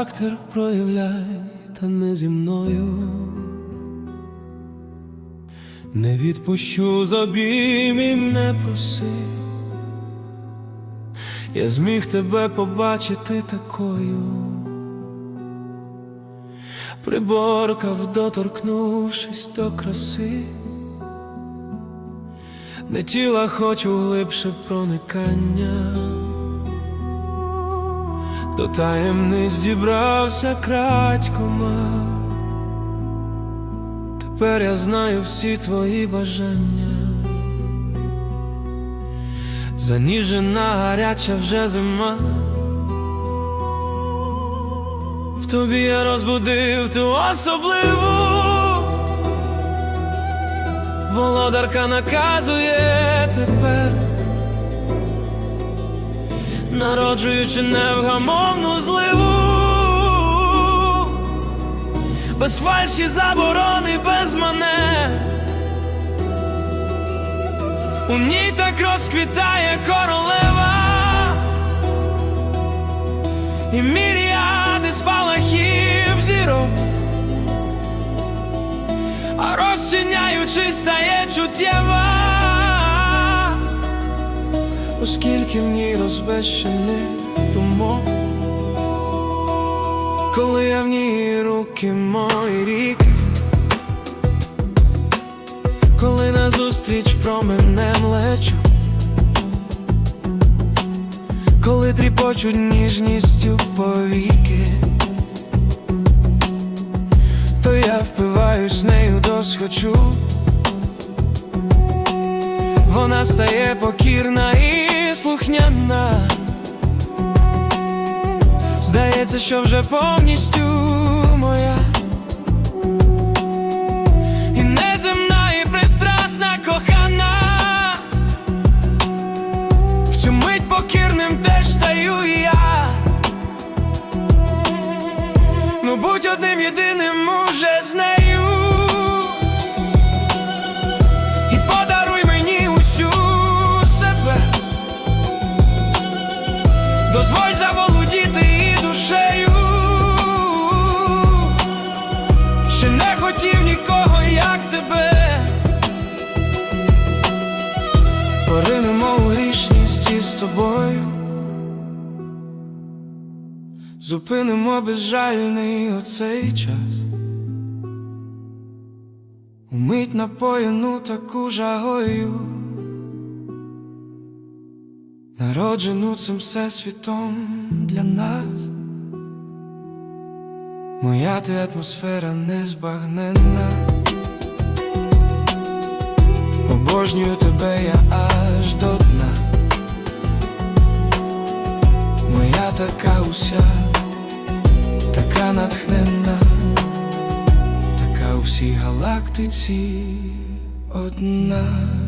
характер проявляй, та не зі мною. Не відпущу з обіймів, не проси. Я зміг тебе побачити такою, приборкав, доторкнувшись до краси, не тіла хочу глибше проникання, до таємниць дібрався крадькома. Тепер я знаю всі твої бажання. Заніжена гаряча вже зима. В тобі я розбудив ту особливу. Володарка наказує тепер, народжуючи невгамовну зливу. Без фальші заборони, без мене. У ній так розквітає королева і міріади спалахів зірок, а розчиняючись стає чуттєва, оскільки в ній розбещений думок, коли я в ній руки мої ріки. Коли назустріч променем лечу, коли тріпочуть ніжністю повіки, то я впиваюсь нею досхочу, вона стає покірна і слухняна. Здається, що вже повністю Дозволь заволодіти і душею Ще не хотів нікого, як тебе. Поринемо у грішність з тобою. Зупинимо безжальний оцей час. Умить напоєну таку жагою, народжену цим всесвітом для нас. Моя ти атмосфера незбагненна Обожнюю тебе я аж до дна Моя така уся, така натхненна, така у всій галактиці одна.